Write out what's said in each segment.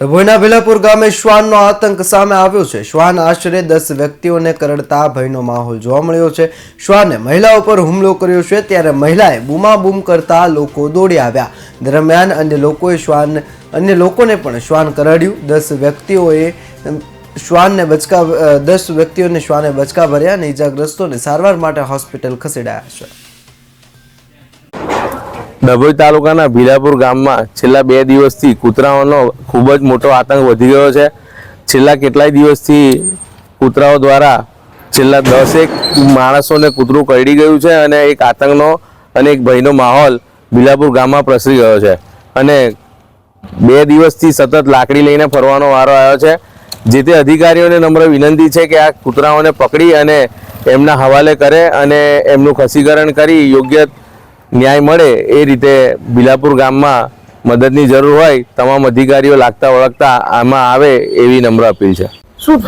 ડભોઈના ભીલાપુર ગામે શ્વાનનો આતંક સામે આવ્યો છે. શ્વાન આશરે દસ વ્યક્તિઓને કરડતા ભયનો માહોલ જોવા મળ્યો છે. શ્વાને મહિલા ઉપર હુમલો કર્યો છે ત્યારે મહિલાએ બૂમાબૂમ કરતા લોકો દોડી આવ્યા. દરમિયાન અન્ય લોકોએ શ્વાન, અન્ય લોકોને પણ શ્વાન કરડ્યું. દસ વ્યક્તિઓએ શ્વાનને બચકા દસ વ્યક્તિઓને શ્વાને બચકા ભર્યા અને ઇજાગ્રસ્તોને સારવાર માટે હોસ્પિટલ ખસેડાયા છે. ડભોઈ તાલુકાના ભીલાપુર ગામમાં છેલ્લા બે દિવસથી કૂતરાઓનો ખૂબ જ મોટો આતંક વધી ગયો છે. છેલ્લા કેટલાય દિવસથી કૂતરાઓ દ્વારા છેલ્લા દસેક માણસોને કૂતરું કરડી ગયું છે અને એક આતંકનો અને એક ભયનો માહોલ ભીલાપુર ગામમાં પ્રસરી ગયો છે. અને બે દિવસથી સતત લાકડી લઈને ફરવાનો વારો આવ્યો છે. જે તે અધિકારીઓને નમ્ર વિનંતી છે કે આ કૂતરાઓને પકડી અને એમના હવાલે કરે અને એમનું ખસીકરણ કરી યોગ્ય ન્યાય મળે એ રીતે બિલાપુર ગામમાં મદદની જરૂર હોય, તમામ અધિકારીઓ લાગતા ઓળખતા આમાં આવે એવી નમ્ર અપીલ છે. શું?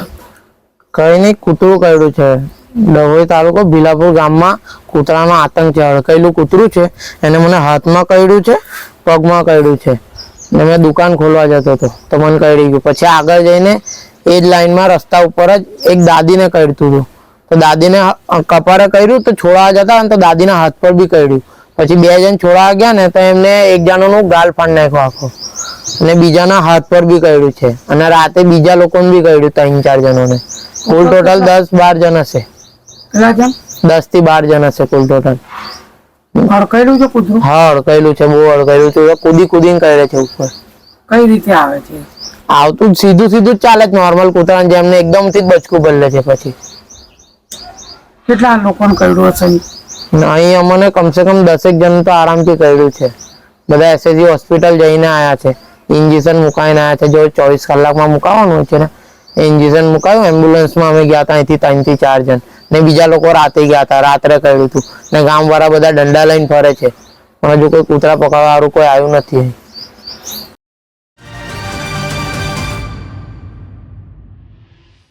કઈ નહીં, કૂતરું કર્યું છે. ડભોઈ તાલુકો બિલાપુર ગામમાં કૂતરાનો આતંક છે. હડકાયેલું કૂતરું છે. એને મને હાથમાં કર્યું છે, પગમાં કર્યું છે. ને મેં દુકાન ખોલવા જતો હતો. તો મને કરડી ગયું. પછી આગળ જઈને એ જ લાઈનમાં રસ્તા ઉપર જ એક દાદીને કર્યું હતું. તો દાદીને કપારે કર્યું તો છોડવા જતા અને તો દાદીના હાથ પર બી કર્યું પછી બે જણ છોડાવા ગયા ને તો એમને એક જણાનું ગાલ ફાડ નાખ્યો આખો. અને બીજાના હાથ પર બી કર્યું છે. અને રાતે બીજા લોકોને બી કર્યું ત્રણ ચાર જણોને. કુલ ટોટલ દસ બાર જણ હશે. દસથી બાર જણ હશે કુલ ટોટલ. અડકાયેલું છે કૂતરું હા અડકાયેલું છે બહુ અડકાયેલું છે. કૂદી કૂદીને કરે છે ઉપર. કઈ રીતે આવે છે? આવતું સીધું સીધું ચાલે નોર્મલ કૂતરા જેમને એકદમથી જ બચકું બદલે છે પછી. કેટલા લોકોને કર્યું હશે? અહીં અમને કમસે કમ દસેક જણ તો આરામથી કર્યું છે. બધા એસએસજી હોસ્પિટલ જઈને આવ્યા છે. ઇન્જેક્શન મુકાઈને આવ્યા છે. જો ચોવીસ કલાકમાં મુકાવવાનું હોય છે ને ઇન્જેક્શન મુકાયું એમ્બ્યુલન્સમાં અમે ગયા હતા અહીંથી ત્રણથી ચાર જણ. ને બીજા લોકો રાતે ગયા હતા રાત્રે કર્યું હતું ને ગામવાળા બધા દંડા લઈને ફરે છે. પણ હજુ કોઈ કૂતરા પકડવા વાળું કોઈ આવ્યું નથી.